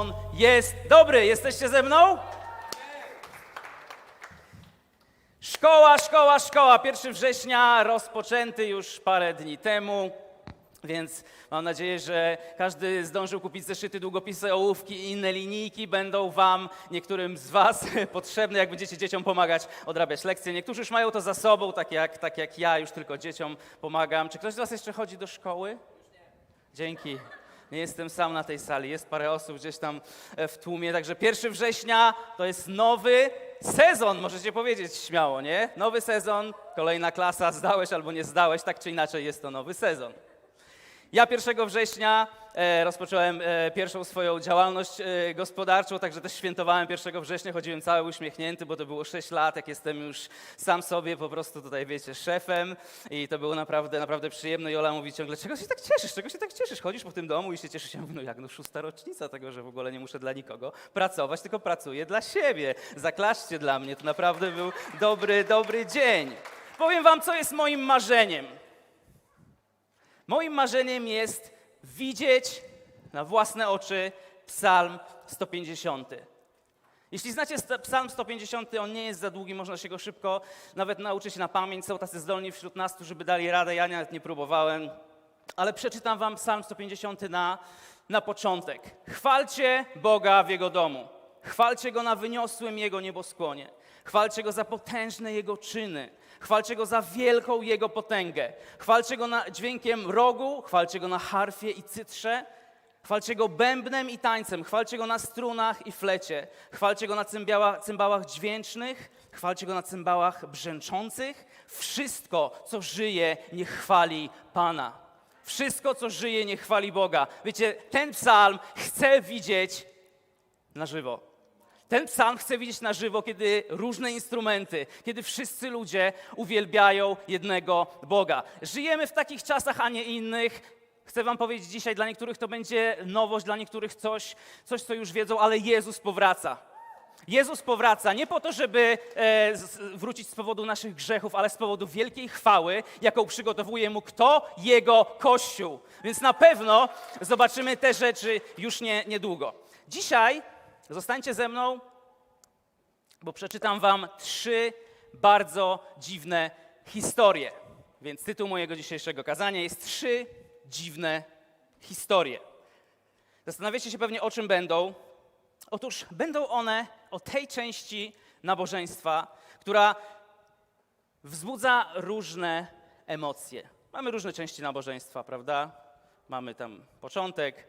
On jest dobry. Jesteście ze mną? Szkoła, szkoła, szkoła. 1 września rozpoczęty już parę dni temu. Więc mam nadzieję, że każdy zdążył kupić zeszyty, długopisy, ołówki i inne linijki. Będą Wam, niektórym z Was, potrzebne, jak będziecie dzieciom pomagać odrabiać lekcje. Niektórzy już mają to za sobą, tak jak, tak jak ja, już tylko dzieciom pomagam. Czy ktoś z Was jeszcze chodzi do szkoły? Dzięki. Nie jestem sam na tej sali, jest parę osób gdzieś tam e, w tłumie, także 1 września to jest nowy sezon, możecie powiedzieć śmiało, nie? Nowy sezon, kolejna klasa, zdałeś albo nie zdałeś, tak czy inaczej jest to nowy sezon. Ja 1 września rozpocząłem e, pierwszą swoją działalność e, gospodarczą, także też świętowałem 1 września, chodziłem cały uśmiechnięty, bo to było 6 lat, jak jestem już sam sobie po prostu tutaj, wiecie, szefem i to było naprawdę, naprawdę przyjemne. Jola mówi ciągle, czego się tak cieszysz, czego się tak cieszysz? Chodzisz po tym domu i się cieszysz. Ja mówię, no jak, no szósta rocznica tego, że w ogóle nie muszę dla nikogo pracować, tylko pracuję dla siebie. Zaklaszcie dla mnie, to naprawdę był dobry, dobry dzień. Powiem wam, co jest moim marzeniem. Moim marzeniem jest widzieć na własne oczy Psalm 150. Jeśli znacie Psalm 150, on nie jest za długi, można się go szybko nawet nauczyć na pamięć. Są tacy zdolni wśród nas, którzy by dali radę, ja nawet nie próbowałem. Ale przeczytam wam Psalm 150 na, na początek. Chwalcie Boga w Jego domu. Chwalcie Go na wyniosłym Jego nieboskłonie. Chwalcie Go za potężne Jego czyny. Chwalcie Go za wielką Jego potęgę. Chwalcie Go na dźwiękiem rogu, chwalcie Go na harfie i cytrze. Chwalcie Go bębnem i tańcem, chwalcie Go na strunach i flecie, chwalcie Go na cymbała, cymbałach dźwięcznych, chwalcie Go na cymbałach brzęczących. Wszystko, co żyje, niech chwali Pana. Wszystko, co żyje, niech chwali Boga. Wiecie, ten psalm chcę widzieć na żywo. Ten psalm chcę widzieć na żywo, kiedy różne instrumenty, kiedy wszyscy ludzie uwielbiają jednego Boga. Żyjemy w takich czasach, a nie innych. Chcę wam powiedzieć dzisiaj, dla niektórych to będzie nowość, dla niektórych coś, coś co już wiedzą, ale Jezus powraca. Jezus powraca nie po to, żeby e, z, wrócić z powodu naszych grzechów, ale z powodu wielkiej chwały, jaką przygotowuje mu kto? Jego Kościół. Więc na pewno zobaczymy te rzeczy już nie, niedługo. Dzisiaj zostańcie ze mną, bo przeczytam wam trzy bardzo dziwne historie. Więc tytuł mojego dzisiejszego kazania jest Trzy dziwne historie. Zastanawiacie się pewnie, o czym będą. Otóż będą one o tej części nabożeństwa, która wzbudza różne emocje. Mamy różne części nabożeństwa, prawda? Mamy tam początek,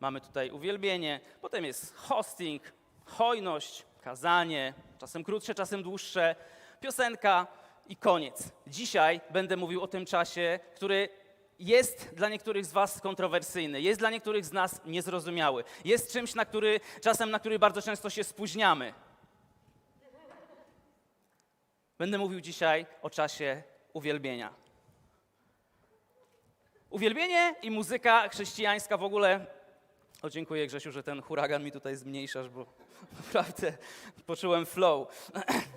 mamy tutaj uwielbienie, potem jest hosting, hojność, kazanie, czasem krótsze, czasem dłuższe, piosenka i koniec. Dzisiaj będę mówił o tym czasie, który jest dla niektórych z Was kontrowersyjny, jest dla niektórych z nas niezrozumiały, jest czymś, na który, czasem na który bardzo często się spóźniamy. Będę mówił dzisiaj o czasie uwielbienia. Uwielbienie i muzyka chrześcijańska w ogóle. O, dziękuję Grzesiu, że ten huragan mi tutaj zmniejszasz, bo naprawdę poczułem flow.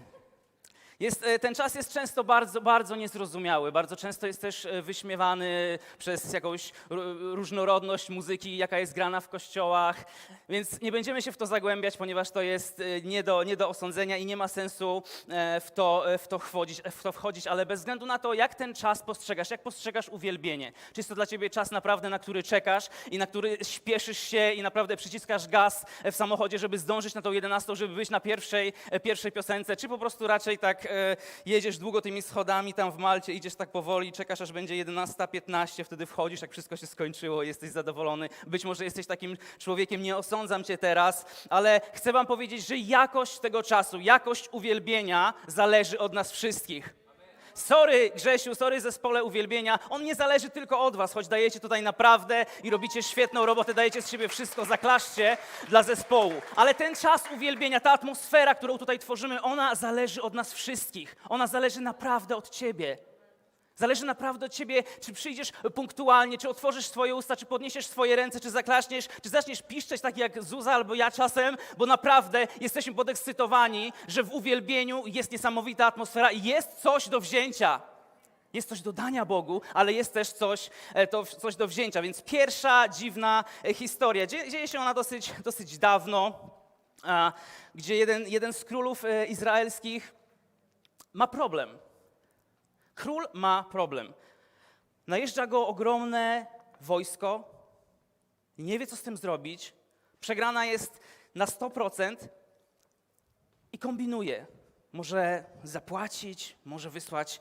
Jest, e, ten czas jest często bardzo, bardzo niezrozumiały. Bardzo często jest też e, wyśmiewany przez jakąś ró- różnorodność muzyki, jaka jest grana w kościołach. Więc nie będziemy się w to zagłębiać, ponieważ to jest e, nie do, nie do osądzenia i nie ma sensu w to, w, to wchodzić, w to wchodzić. Ale bez względu na to, jak ten czas postrzegasz, jak postrzegasz uwielbienie. Czy jest to dla ciebie czas naprawdę, na który czekasz i na który śpieszysz się i naprawdę przyciskasz gaz w samochodzie, żeby zdążyć na tą 11, żeby być na pierwszej, pierwszej piosence, czy po prostu raczej tak e, jedziesz długo tymi schodami tam w Malcie, idziesz tak powoli, czekasz aż będzie 11.15, wtedy wchodzisz, jak wszystko się skończyło, jesteś zadowolony. Być może jesteś takim człowiekiem, nie osądzam cię teraz, ale chcę wam powiedzieć, że jakość tego czasu, jakość uwielbienia zależy od nas wszystkich. Sorry Grzesiu, sorry zespole uwielbienia, on nie zależy tylko od was, choć dajecie tutaj naprawdę i robicie świetną robotę, dajecie z siebie wszystko, zaklaszcie dla zespołu. Ale ten czas uwielbienia, ta atmosfera, którą tutaj tworzymy, ona zależy od nas wszystkich. Ona zależy naprawdę od ciebie. Zależy naprawdę od ciebie, czy przyjdziesz punktualnie, czy otworzysz swoje usta, czy podniesiesz swoje ręce, czy zaklaśniesz, czy zaczniesz piszczeć tak jak Zuza albo ja czasem, bo naprawdę jesteśmy podekscytowani, że w uwielbieniu jest niesamowita atmosfera i jest coś do wzięcia. Jest coś do dania Bogu, ale jest też coś, e, to, coś do wzięcia. Więc pierwsza dziwna e, historia. Dzieje, się ona dosyć, dosyć dawno, a, gdzie jeden, jeden z królów e, izraelskich ma problem. Król ma problem. Najeżdża go ogromne wojsko, nie wie, co z tym zrobić. Przegrana jest na 100% i kombinuje. Może zapłacić, może wysłać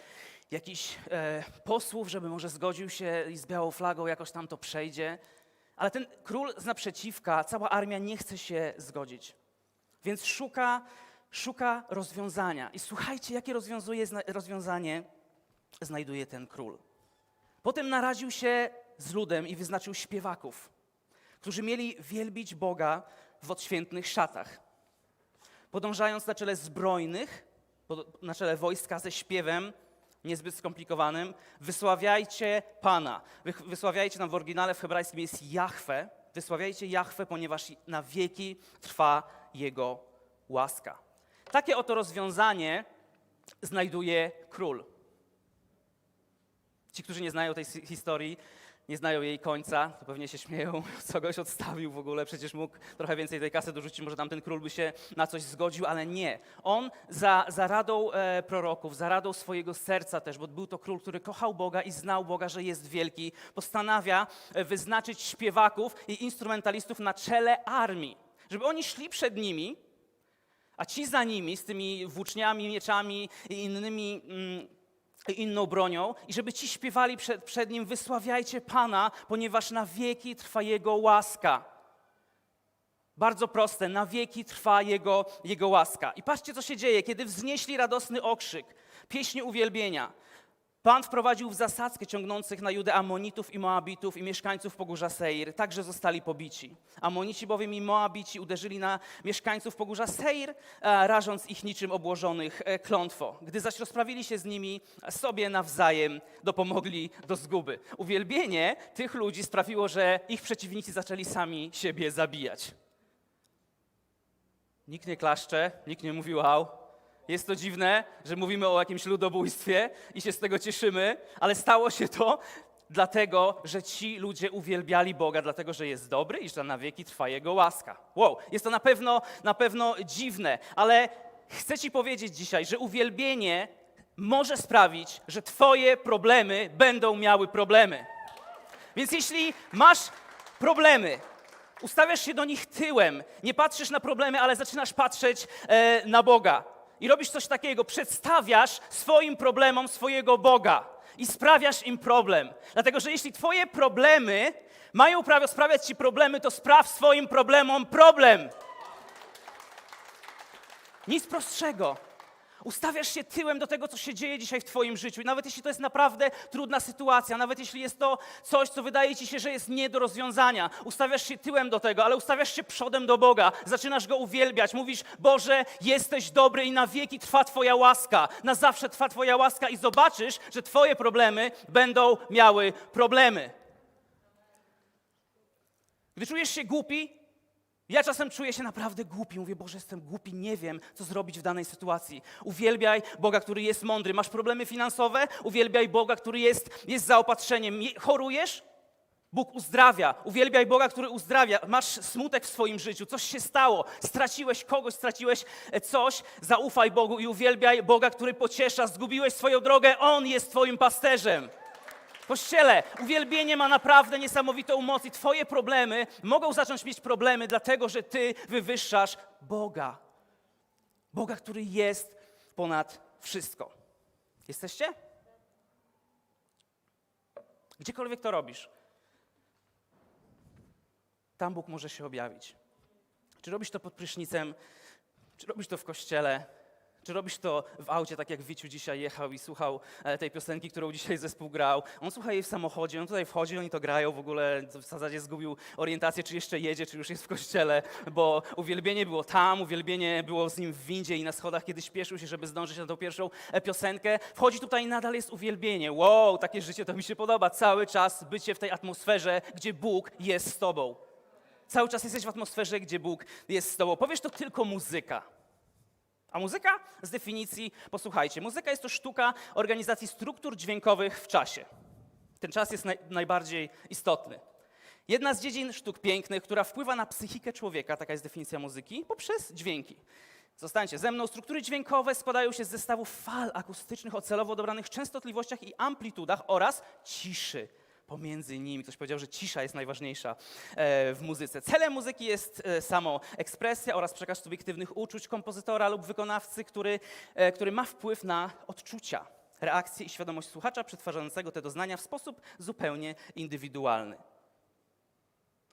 jakichś e, posłów, żeby może zgodził się i z białą flagą jakoś tam to przejdzie. Ale ten król z naprzeciwka, cała armia nie chce się zgodzić. Więc szuka, szuka rozwiązania. I słuchajcie, jakie rozwiązuje, rozwiązanie znajduje ten król. Potem naradził się z ludem i wyznaczył śpiewaków, którzy mieli wielbić Boga w odświętnych szatach. Podążając na czele zbrojnych, na czele wojska ze śpiewem, niezbyt skomplikowanym, wysławiajcie Pana. Wy, wysławiajcie nam w oryginale w hebrajskim jest Jahwe. Wysławiajcie Jahwe, ponieważ na wieki trwa Jego łaska. Takie oto rozwiązanie znajduje król. Ci, którzy nie znają tej historii, nie znają jej końca, to pewnie się śmieją, co goś odstawił w ogóle, przecież mógł trochę więcej tej kasy dorzucić, może tamten król by się na coś zgodził, ale nie. On za, za radą e, proroków, za radą swojego serca też, bo był to król, który kochał Boga i znał Boga, że jest wielki, postanawia e, wyznaczyć śpiewaków i instrumentalistów na czele armii, żeby oni szli przed nimi, a ci za nimi z tymi włóczniami, mieczami i innymi, mm, inną bronią, i żeby ci śpiewali przed, przed nim: Wysławiajcie Pana, ponieważ na wieki trwa Jego łaska. Bardzo proste, na wieki trwa Jego, Jego łaska. I patrzcie, co się dzieje, kiedy wznieśli radosny okrzyk, pieśni uwielbienia. Pan wprowadził w zasadzkę ciągnących na Judę Amonitów i Moabitów i mieszkańców Pogórza Seir, tak że zostali pobici. Amonici bowiem i Moabici uderzyli na mieszkańców Pogórza Seir, e, rażąc ich niczym obłożonych e, klątwo. Gdy zaś rozprawili się z nimi, sobie nawzajem dopomogli do zguby. Uwielbienie tych ludzi sprawiło, że ich przeciwnicy zaczęli sami siebie zabijać. Nikt nie klaszcze, nikt nie mówi wow. Jest to dziwne, że mówimy o jakimś ludobójstwie i się z tego cieszymy, ale stało się to dlatego, że ci ludzie uwielbiali Boga, dlatego, że jest dobry i że na wieki trwa Jego łaska. Wow, jest to na pewno, na pewno dziwne, ale chcę Ci powiedzieć dzisiaj, że uwielbienie może sprawić, że Twoje problemy będą miały problemy. Więc jeśli masz problemy, ustawiasz się do nich tyłem, nie patrzysz na problemy, ale zaczynasz patrzeć e, na Boga. I robisz coś takiego, przedstawiasz swoim problemom swojego Boga i sprawiasz im problem. Dlatego, że jeśli twoje problemy mają prawo sprawiać ci problemy, to spraw swoim problemom problem. Nic prostszego. Ustawiasz się tyłem do tego, co się dzieje dzisiaj w Twoim życiu. I nawet jeśli to jest naprawdę trudna sytuacja, nawet jeśli jest to coś, co wydaje Ci się, że jest nie do rozwiązania, ustawiasz się tyłem do tego, ale ustawiasz się przodem do Boga, zaczynasz Go uwielbiać. Mówisz, Boże, jesteś dobry i na wieki trwa Twoja łaska. Na zawsze trwa Twoja łaska i zobaczysz, że Twoje problemy będą miały problemy. Gdy czujesz się głupi, ja czasem czuję się naprawdę głupi. Mówię, Boże, jestem głupi, nie wiem, co zrobić w danej sytuacji. Uwielbiaj Boga, który jest mądry. Masz problemy finansowe? Uwielbiaj Boga, który jest, jest zaopatrzeniem. Je- Chorujesz? Bóg uzdrawia. Uwielbiaj Boga, który uzdrawia. Masz smutek w swoim życiu, coś się stało, straciłeś kogoś, straciłeś e, coś. Zaufaj Bogu i uwielbiaj Boga, który pociesza. Zgubiłeś swoją drogę, On jest Twoim pasterzem. Kościele, uwielbienie ma naprawdę niesamowitą moc i Twoje problemy mogą zacząć mieć problemy, dlatego że Ty wywyższasz Boga. Boga, który jest ponad wszystko. Jesteście? Gdziekolwiek to robisz, tam Bóg może się objawić. Czy robisz to pod prysznicem, czy robisz to w kościele, czy robisz to w aucie, tak jak Wiciu dzisiaj jechał i słuchał e, tej piosenki, którą dzisiaj zespół grał. On słucha jej w samochodzie, on tutaj wchodzi, oni to grają w ogóle, w zasadzie zgubił orientację, czy jeszcze jedzie, czy już jest w kościele, bo uwielbienie było tam, uwielbienie było z nim w windzie i na schodach, kiedy śpieszył się, żeby zdążyć na tą pierwszą e, piosenkę. Wchodzi tutaj i nadal jest uwielbienie. Wow, takie życie to mi się podoba. Cały czas bycie w tej atmosferze, gdzie Bóg jest z tobą. Cały czas jesteś w atmosferze, gdzie Bóg jest z tobą. Powiesz, to tylko muzyka. A muzyka z definicji, posłuchajcie, muzyka jest to sztuka organizacji struktur dźwiękowych w czasie. Ten czas jest naj, najbardziej istotny. Jedna z dziedzin sztuk pięknych, która wpływa na psychikę człowieka, taka jest definicja muzyki, poprzez dźwięki. Zostańcie ze mną. Struktury dźwiękowe składają się z zestawów fal akustycznych o celowo dobranych częstotliwościach i amplitudach oraz ciszy pomiędzy nimi. Ktoś powiedział, że cisza jest najważniejsza e, w muzyce. Celem muzyki jest e, samo ekspresja oraz przekaz subiektywnych uczuć kompozytora lub wykonawcy, który, e, który ma wpływ na odczucia, reakcje i świadomość słuchacza przetwarzającego te doznania w sposób zupełnie indywidualny.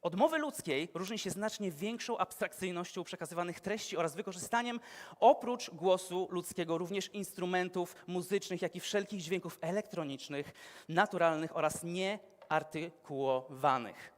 Od mowy ludzkiej różni się znacznie większą abstrakcyjnością przekazywanych treści oraz wykorzystaniem oprócz głosu ludzkiego również instrumentów muzycznych, jak i wszelkich dźwięków elektronicznych, naturalnych oraz nieartykułowanych.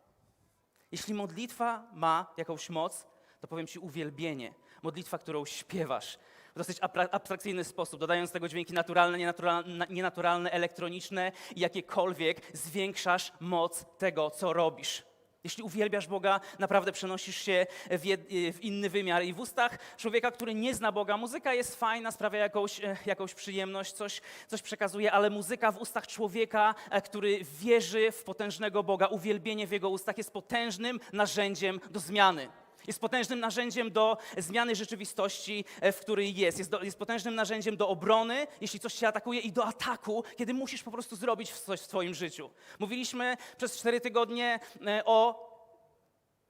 Jeśli modlitwa ma jakąś moc, to powiem Ci uwielbienie. Modlitwa, którą śpiewasz w dosyć abstrakcyjny sposób, dodając tego dźwięki naturalne, nienaturalne, nienaturalne, elektroniczne i jakiekolwiek, zwiększasz moc tego, co robisz. Jeśli uwielbiasz Boga, naprawdę przenosisz się w, jed, w inny wymiar. I w ustach człowieka, który nie zna Boga, muzyka jest fajna, sprawia jakąś, e, jakąś przyjemność, coś, coś przekazuje, ale muzyka w ustach człowieka, e, który wierzy w potężnego Boga, uwielbienie w jego ustach jest potężnym narzędziem do zmiany. Jest potężnym narzędziem do zmiany rzeczywistości, e, w której jest. Jest, do, jest potężnym narzędziem do obrony, jeśli coś cię atakuje, i do ataku, kiedy musisz po prostu zrobić coś w swoim życiu. Mówiliśmy przez cztery tygodnie e,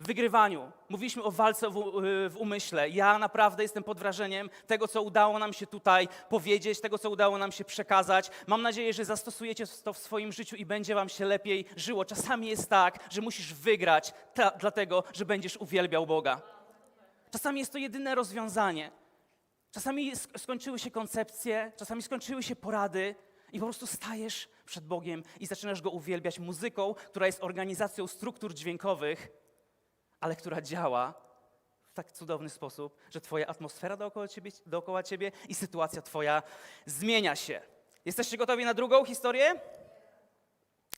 o wygrywaniu. Mówiliśmy o walce w, u- w umyśle. Ja naprawdę jestem pod wrażeniem tego, co udało nam się tutaj powiedzieć, tego, co udało nam się przekazać. Mam nadzieję, że zastosujecie to w swoim życiu i będzie wam się lepiej żyło. Czasami jest tak, że musisz wygrać ta, dlatego, że będziesz uwielbiał Boga. Czasami jest to jedyne rozwiązanie. Czasami sk- skończyły się koncepcje, czasami skończyły się porady i po prostu stajesz przed Bogiem i zaczynasz Go uwielbiać muzyką, która jest organizacją struktur dźwiękowych, ale która działa w tak cudowny sposób, że Twoja atmosfera dookoła ciebie, dookoła ciebie i sytuacja Twoja zmienia się. Jesteście gotowi na drugą historię?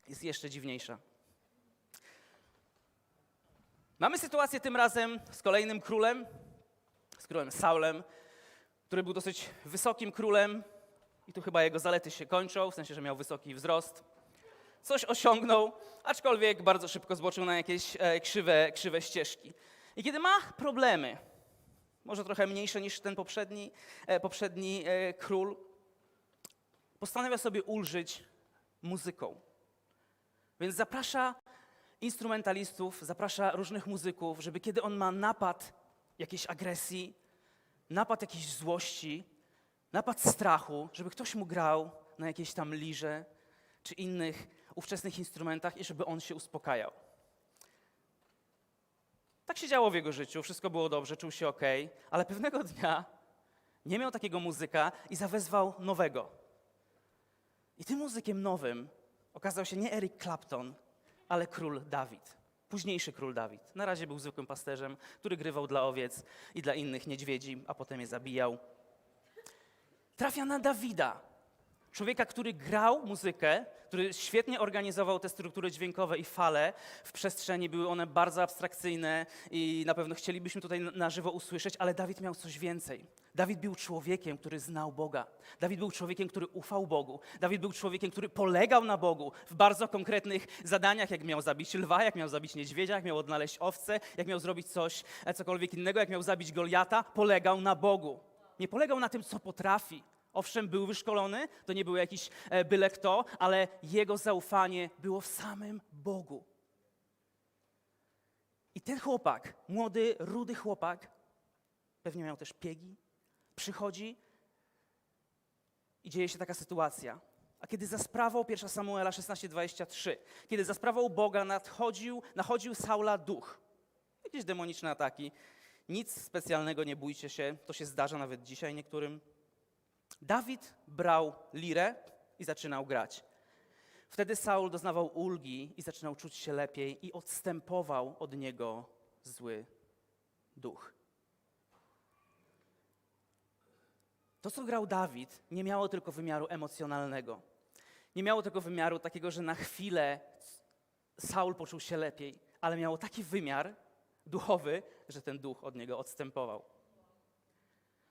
Jest jeszcze dziwniejsza. Mamy sytuację tym razem z kolejnym królem, z królem Saulem, który był dosyć wysokim królem i tu chyba jego zalety się kończą, w sensie, że miał wysoki wzrost. Coś osiągnął, aczkolwiek bardzo szybko zboczył na jakieś e, krzywe, krzywe ścieżki. I kiedy ma problemy, może trochę mniejsze niż ten poprzedni, e, poprzedni e, król, postanawia sobie ulżyć muzyką. Więc zaprasza instrumentalistów, zaprasza różnych muzyków, żeby kiedy on ma napad jakiejś agresji, napad jakiejś złości, napad strachu, żeby ktoś mu grał na jakiejś tam lirze czy innych ówczesnych instrumentach i żeby on się uspokajał. Tak się działo w jego życiu, wszystko było dobrze, czuł się ok, ale pewnego dnia nie miał takiego muzyka i zawezwał nowego. I tym muzykiem nowym okazał się nie Eric Clapton, ale król Dawid. Późniejszy król Dawid. Na razie był zwykłym pasterzem, który grywał dla owiec i dla innych niedźwiedzi, a potem je zabijał. Trafia na Dawida, człowieka, który grał muzykę, który świetnie organizował te struktury dźwiękowe i fale w przestrzeni. Były one bardzo abstrakcyjne i na pewno chcielibyśmy tutaj na- żywo usłyszeć, ale Dawid miał coś więcej. Dawid był człowiekiem, który znał Boga. Dawid był człowiekiem, który ufał Bogu. Dawid był człowiekiem, który polegał na Bogu w bardzo konkretnych zadaniach, jak miał zabić lwa, jak miał zabić niedźwiedzia, jak miał odnaleźć owce, jak miał zrobić coś, e, cokolwiek innego, jak miał zabić Goliata. Polegał na Bogu. Nie polegał na tym, co potrafi. Owszem, był wyszkolony, to nie był jakiś e, byle kto, ale jego zaufanie było w samym Bogu. I ten chłopak, młody, rudy chłopak, pewnie miał też piegi, przychodzi i dzieje się taka sytuacja. A kiedy za sprawą 1 Samuela 16:23, kiedy za sprawą Boga nadchodził, nachodził Saula duch, jakieś demoniczne ataki, nic specjalnego, nie bójcie się, to się zdarza nawet dzisiaj niektórym. Dawid brał lirę i zaczynał grać. Wtedy Saul doznawał ulgi i zaczynał czuć się lepiej i odstępował od niego zły duch. To, co grał Dawid, nie miało tylko wymiaru emocjonalnego. Nie miało tego wymiaru takiego, że na chwilę Saul poczuł się lepiej, ale miało taki wymiar duchowy, że ten duch od niego odstępował.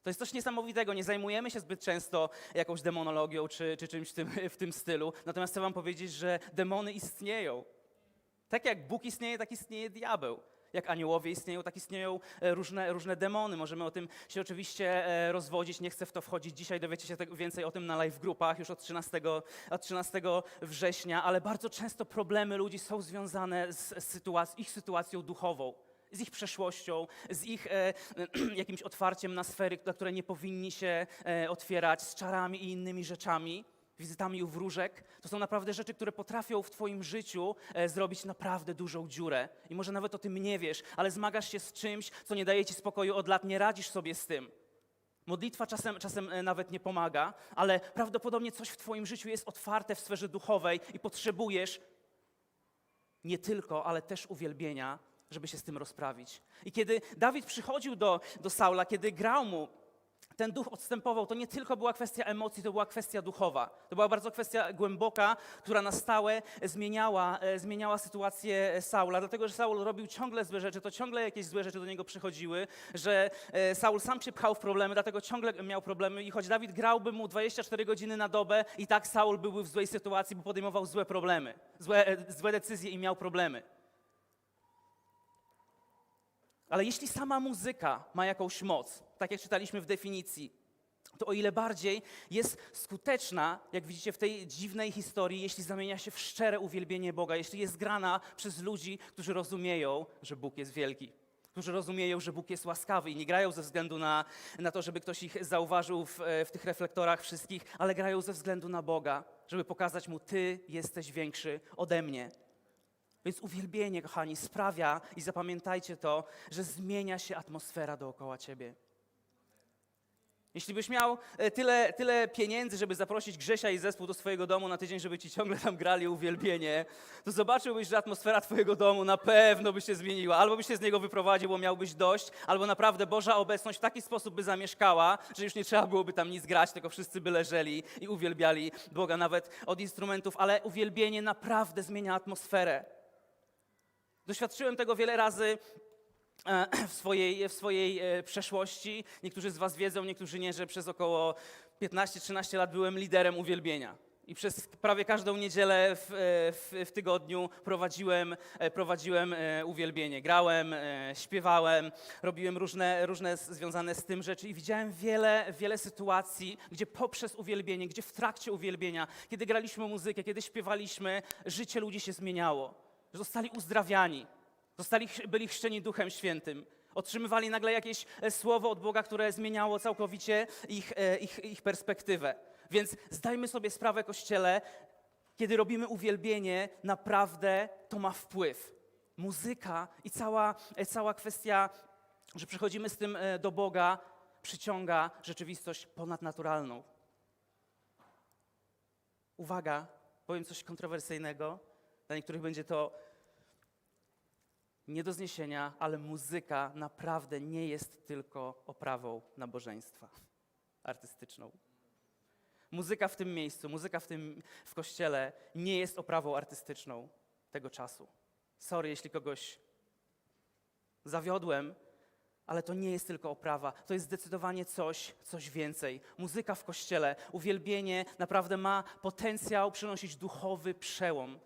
To jest coś niesamowitego. Nie zajmujemy się zbyt często jakąś demonologią czy, czy czymś w tym, w tym stylu. Natomiast chcę Wam powiedzieć, że demony istnieją. Tak jak Bóg istnieje, tak istnieje diabeł. Jak aniołowie istnieją, tak istnieją e, różne, różne demony. Możemy o tym się oczywiście e, rozwodzić. Nie chcę w to wchodzić dzisiaj. Dowiecie się więcej o tym na live grupach już od 13, od 13 września, ale bardzo często problemy ludzi są związane z sytuac- ich sytuacją duchową z ich przeszłością, z ich e, jakimś otwarciem na sfery, na które nie powinni się e, otwierać, z czarami i innymi rzeczami, wizytami u wróżek. To są naprawdę rzeczy, które potrafią w Twoim życiu e, zrobić naprawdę dużą dziurę. I może nawet o tym nie wiesz, ale zmagasz się z czymś, co nie daje Ci spokoju od lat, nie radzisz sobie z tym. Modlitwa czasem, czasem e, nawet nie pomaga, ale prawdopodobnie coś w Twoim życiu jest otwarte w sferze duchowej i potrzebujesz nie tylko, ale też uwielbienia, żeby się z tym rozprawić. I kiedy Dawid przychodził do, do Saula, kiedy grał mu, ten duch odstępował, to nie tylko była kwestia emocji, to była kwestia duchowa. To była bardzo kwestia głęboka, która na stałe zmieniała, e, zmieniała sytuację Saula, dlatego że Saul robił ciągle złe rzeczy, to ciągle jakieś złe rzeczy do niego przychodziły, że e, Saul sam się pchał w problemy, dlatego ciągle miał problemy i choć Dawid grałby mu 24 godziny na dobę, i tak Saul byłby w złej sytuacji, bo podejmował złe problemy, złe, e, złe decyzje i miał problemy. Ale jeśli sama muzyka ma jakąś moc, tak jak czytaliśmy w definicji, to o ile bardziej jest skuteczna, jak widzicie w tej dziwnej historii, jeśli zamienia się w szczere uwielbienie Boga, jeśli jest grana przez ludzi, którzy rozumieją, że Bóg jest wielki, którzy rozumieją, że Bóg jest łaskawy i nie grają ze względu na, na to, żeby ktoś ich zauważył w, w tych reflektorach wszystkich, ale grają ze względu na Boga, żeby pokazać Mu, Ty jesteś większy ode mnie. Więc uwielbienie, kochani, sprawia, i zapamiętajcie to, że zmienia się atmosfera dookoła ciebie. Jeśli byś miał e, tyle, tyle pieniędzy, żeby zaprosić Grzesia i zespół do swojego domu na tydzień, żeby ci ciągle tam grali uwielbienie, to zobaczyłbyś, że atmosfera twojego domu na pewno by się zmieniła. Albo byś się z niego wyprowadził, bo miałbyś dość, albo naprawdę Boża obecność w taki sposób by zamieszkała, że już nie trzeba byłoby tam nic grać, tylko wszyscy by leżeli i uwielbiali Boga nawet od instrumentów, ale uwielbienie naprawdę zmienia atmosferę. Doświadczyłem tego wiele razy e, w swojej, w swojej e, przeszłości. Niektórzy z Was wiedzą, niektórzy nie, że przez około 15-13 lat byłem liderem uwielbienia. I przez prawie każdą niedzielę w, e, w, w tygodniu prowadziłem, prowadziłem uwielbienie. Grałem, śpiewałem, robiłem różne, różne związane z tym rzeczy i widziałem wiele, wiele sytuacji, gdzie poprzez uwielbienie, gdzie w trakcie uwielbienia, kiedy graliśmy muzykę, kiedy śpiewaliśmy, życie ludzi się zmieniało że zostali uzdrawiani, zostali, byli chrzczeni Duchem Świętym, otrzymywali nagle jakieś e, słowo od Boga, które zmieniało całkowicie ich, e, ich, ich perspektywę. Więc zdajmy sobie sprawę, Kościele, kiedy robimy uwielbienie, naprawdę to ma wpływ. Muzyka i cała, e, cała kwestia, że przychodzimy z tym do Boga, przyciąga rzeczywistość ponadnaturalną. Uwaga, powiem coś kontrowersyjnego. Dla niektórych będzie to nie do zniesienia, ale muzyka naprawdę nie jest tylko oprawą nabożeństwa artystyczną. Muzyka w tym miejscu, muzyka w tym w kościele nie jest oprawą artystyczną tego czasu. Sorry, jeśli kogoś zawiodłem, ale to nie jest tylko oprawa, to jest zdecydowanie coś, coś więcej. Muzyka w kościele, uwielbienie naprawdę ma potencjał przynosić duchowy przełom.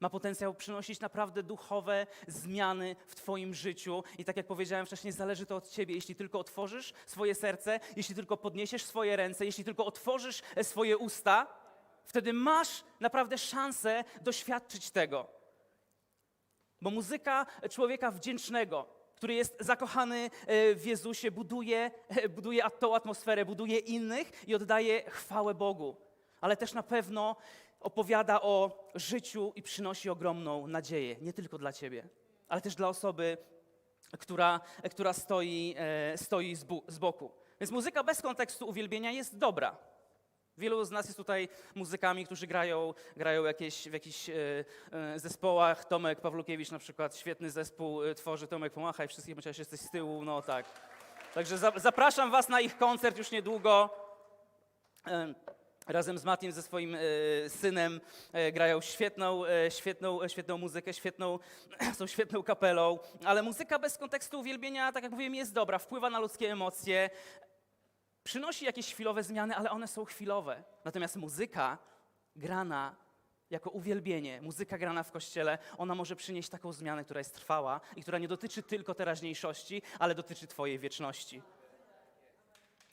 Ma potencjał przynosić naprawdę duchowe zmiany w Twoim życiu. I tak jak powiedziałem wcześniej, zależy to od Ciebie. Jeśli tylko otworzysz swoje serce, jeśli tylko podniesiesz swoje ręce, jeśli tylko otworzysz e, swoje usta, wtedy masz naprawdę szansę doświadczyć tego. Bo muzyka człowieka wdzięcznego, który jest zakochany e, w Jezusie, buduje, e, buduje tą atmosferę, buduje innych i oddaje chwałę Bogu. Ale też na pewno opowiada o życiu i przynosi ogromną nadzieję, nie tylko dla ciebie, ale też dla osoby, która, która stoi, e, stoi z boku. Więc muzyka bez kontekstu uwielbienia jest dobra. Wielu z nas jest tutaj muzykami, którzy grają, grają jakieś, w jakichś e, e, zespołach. Tomek Pawlukiewicz na przykład, świetny zespół e, tworzy. Tomek, pomachaj wszystkich, chociaż jesteś z tyłu, no tak. Także za, zapraszam was na ich koncert już niedługo. Razem z Matim, ze swoim e, synem e, grają świetną, e, świetną, świetną muzykę, świetną, są świetną kapelą, ale muzyka bez kontekstu uwielbienia, tak jak mówiłem, jest dobra, wpływa na ludzkie emocje, przynosi jakieś chwilowe zmiany, ale one są chwilowe. Natomiast muzyka grana jako uwielbienie, muzyka grana w kościele, ona może przynieść taką zmianę, która jest trwała i która nie dotyczy tylko teraźniejszości, ale dotyczy Twojej wieczności.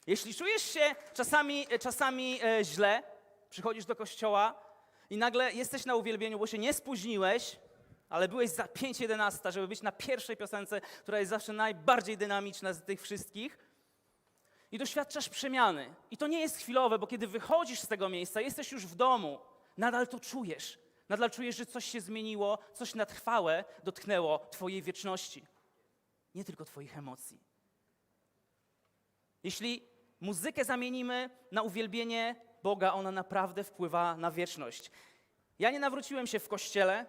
Jeśli czujesz się czasami, czasami e, źle, przychodzisz do kościoła i nagle jesteś na uwielbieniu, bo się nie spóźniłeś, ale byłeś za 5.11, żeby być na pierwszej piosence, która jest zawsze najbardziej dynamiczna z tych wszystkich, i doświadczasz przemiany. I to nie jest chwilowe, bo kiedy wychodzisz z tego miejsca, jesteś już w domu, nadal to czujesz. Nadal czujesz, że coś się zmieniło, coś na trwałe dotknęło Twojej wieczności, nie tylko Twoich emocji. Jeśli muzykę zamienimy na uwielbienie Boga, ona naprawdę wpływa na wieczność. Ja nie nawróciłem się w kościele,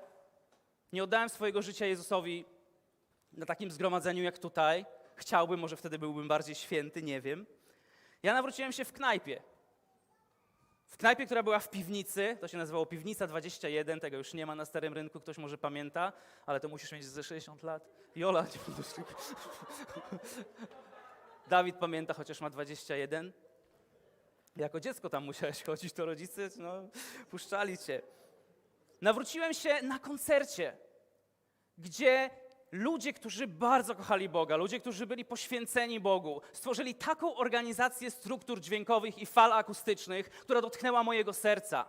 nie oddałem swojego życia Jezusowi na takim zgromadzeniu jak tutaj. Chciałbym, może wtedy byłbym bardziej święty, nie wiem. Ja nawróciłem się w knajpie. W knajpie, która była w piwnicy, to się nazywało Piwnica 21, tego już nie ma na Starym Rynku, ktoś może pamięta, ale to musisz mieć ze 60 lat. Jola, nie Dawid pamięta, chociaż ma 21. Jako dziecko tam musiałeś chodzić, to rodzice no, puszczali cię. Nawróciłem się na koncercie, gdzie ludzie, którzy bardzo kochali Boga, ludzie, którzy byli poświęceni Bogu, stworzyli taką organizację struktur dźwiękowych i fal akustycznych, która dotknęła mojego serca.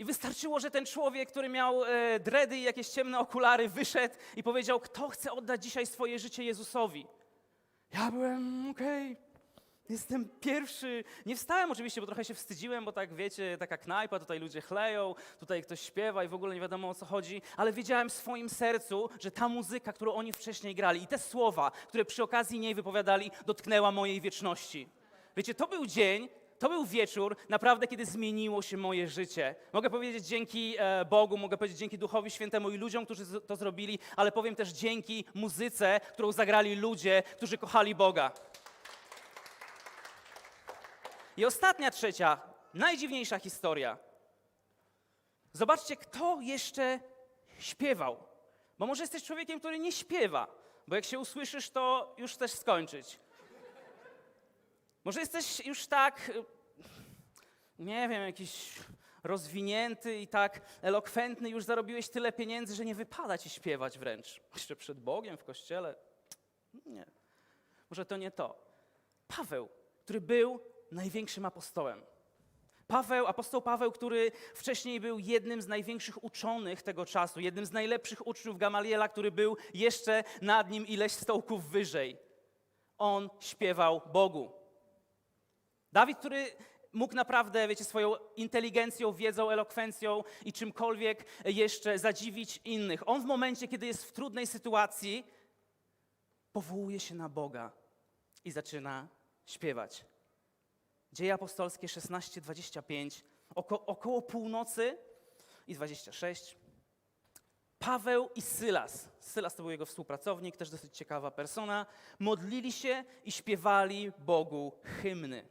I wystarczyło, że ten człowiek, który miał e, dredy i jakieś ciemne okulary, wyszedł i powiedział, kto chce oddać dzisiaj swoje życie Jezusowi. Ja byłem, okej, jestem pierwszy. Nie wstałem oczywiście, bo trochę się wstydziłem, bo tak wiecie, taka knajpa, tutaj ludzie chleją, tutaj ktoś śpiewa i w ogóle nie wiadomo o co chodzi, ale wiedziałem w swoim sercu, że ta muzyka, którą oni wcześniej grali i te słowa, które przy okazji niej wypowiadali, dotknęła mojej wieczności. Wiecie, to był dzień, to był wieczór, naprawdę, kiedy zmieniło się moje życie. Mogę powiedzieć dzięki e, Bogu, mogę powiedzieć dzięki Duchowi Świętemu i ludziom, którzy to zrobili, ale powiem też dzięki muzyce, którą zagrali ludzie, którzy kochali Boga. I ostatnia, trzecia, najdziwniejsza historia. Zobaczcie, kto jeszcze śpiewał. Bo może jesteś człowiekiem, który nie śpiewa, bo jak się usłyszysz, to już chcesz skończyć. Może jesteś już tak, y, nie wiem, jakiś rozwinięty i tak elokwentny, już zarobiłeś tyle pieniędzy, że nie wypada ci śpiewać wręcz. Jeszcze przed Bogiem w kościele. Nie. Może to nie to. Paweł, który był największym apostołem. Paweł, apostoł Paweł, który wcześniej był jednym z największych uczonych tego czasu, jednym z najlepszych uczniów Gamaliela, który był jeszcze nad nim ileś stołków wyżej. On śpiewał Bogu. Dawid, który mógł naprawdę, wiecie, swoją inteligencją, wiedzą, elokwencją i czymkolwiek jeszcze zadziwić innych. On w momencie, kiedy jest w trudnej sytuacji, powołuje się na Boga i zaczyna śpiewać. Dzieje apostolskie 16-25, oko, około północy i 26. Paweł i Sylas, Sylas to był jego współpracownik, też dosyć ciekawa persona, modlili się i śpiewali Bogu hymny.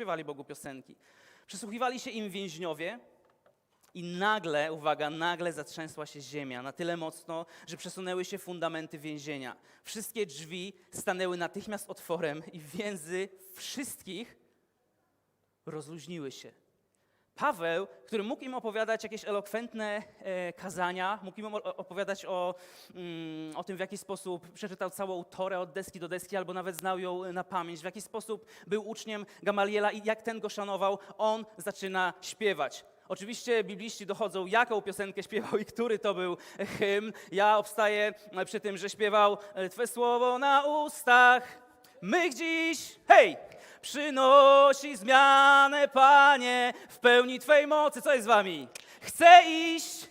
Śpiewali Bogu piosenki. Przysłuchiwali się im więźniowie i nagle, uwaga, nagle zatrzęsła się ziemia na tyle mocno, że przesunęły się fundamenty więzienia. Wszystkie drzwi stanęły natychmiast otworem i więzy wszystkich rozluźniły się. Paweł, który mógł im opowiadać jakieś elokwentne e, kazania, mógł im opowiadać o, mm, o tym, w jaki sposób przeczytał całą Torę od deski do deski, albo nawet znał ją na pamięć, w jaki sposób był uczniem Gamaliela i jak ten go szanował, on zaczyna śpiewać. Oczywiście bibliści dochodzą, jaką piosenkę śpiewał i który to był hymn. Ja obstaję przy tym, że śpiewał e, Twe słowo na ustach, mych dziś, hej, przynosi zmianę, Panie, w pełni Twej mocy. Co jest z Wami? Chcę iść,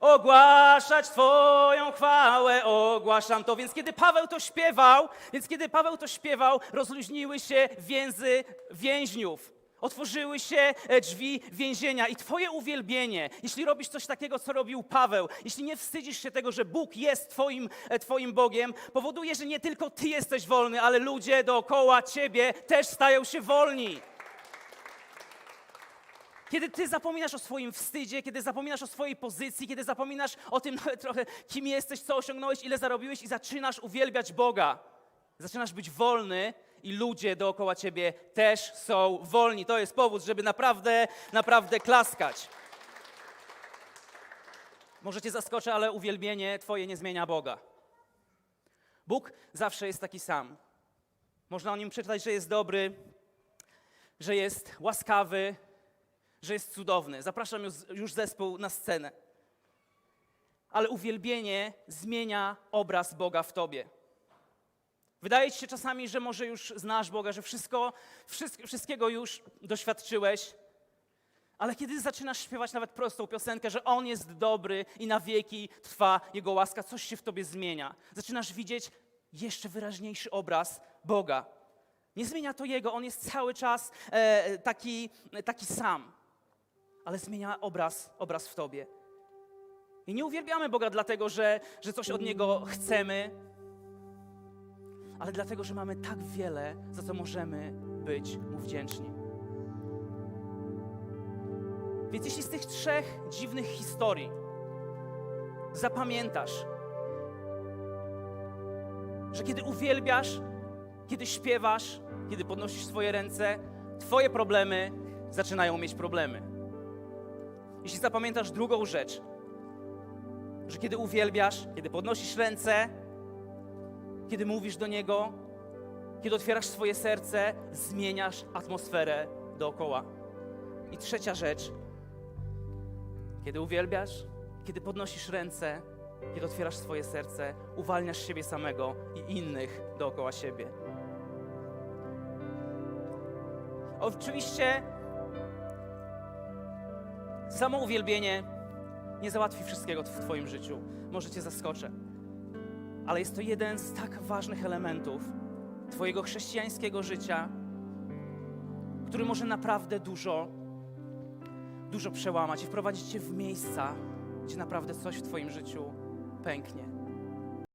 ogłaszać Twoją chwałę, ogłaszam to. Więc kiedy Paweł to śpiewał, więc kiedy Paweł to śpiewał, rozluźniły się więzy więźniów. Otworzyły się e, drzwi więzienia i Twoje uwielbienie, jeśli robisz coś takiego, co robił Paweł, jeśli nie wstydzisz się tego, że Bóg jest Twoim, e, twoim Bogiem, powoduje, że nie tylko Ty jesteś wolny, ale ludzie dookoła Ciebie też stają się wolni. Kiedy ty zapominasz o swoim wstydzie, kiedy zapominasz o swojej pozycji, kiedy zapominasz o tym trochę, kim jesteś, co osiągnąłeś, ile zarobiłeś i zaczynasz uwielbiać Boga, Zaczynasz być wolny i ludzie dookoła ciebie też są wolni. To jest powód, żeby naprawdę, naprawdę klaskać. Może cię zaskoczę, ale uwielbienie twoje nie zmienia Boga. Bóg zawsze jest taki sam. Można o nim przeczytać, że jest dobry, że jest łaskawy, że jest cudowny. Zapraszam już, już zespół na scenę. Ale uwielbienie zmienia obraz Boga w tobie. Wydaje ci się czasami, że może już znasz Boga, że wszystko, wszystkiego już doświadczyłeś, ale kiedy zaczynasz śpiewać nawet prostą piosenkę, że On jest dobry i na wieki trwa Jego łaska, coś się w tobie zmienia. Zaczynasz widzieć jeszcze wyraźniejszy obraz Boga. Nie zmienia to Jego, On jest cały czas e, taki, taki sam, ale zmienia obraz, obraz w tobie. I nie uwielbiamy Boga dlatego, że, że coś od Niego chcemy, ale dlatego, że mamy tak wiele, za co możemy być Mu wdzięczni. Więc jeśli z tych trzech dziwnych historii zapamiętasz, że kiedy uwielbiasz, kiedy śpiewasz, kiedy podnosisz swoje ręce, Twoje problemy zaczynają mieć problemy. Jeśli zapamiętasz drugą rzecz, że kiedy uwielbiasz, kiedy podnosisz ręce, kiedy mówisz do Niego, kiedy otwierasz swoje serce, zmieniasz atmosferę dookoła. I trzecia rzecz, kiedy uwielbiasz, kiedy podnosisz ręce, kiedy otwierasz swoje serce, uwalniasz siebie samego i innych dookoła siebie. Oczywiście samo uwielbienie nie załatwi wszystkiego w Twoim życiu. Może Cię zaskoczę. Ale jest to jeden z tak ważnych elementów Twojego chrześcijańskiego życia, który może naprawdę dużo, dużo przełamać i wprowadzić Cię w miejsca, gdzie naprawdę coś w Twoim życiu pęknie.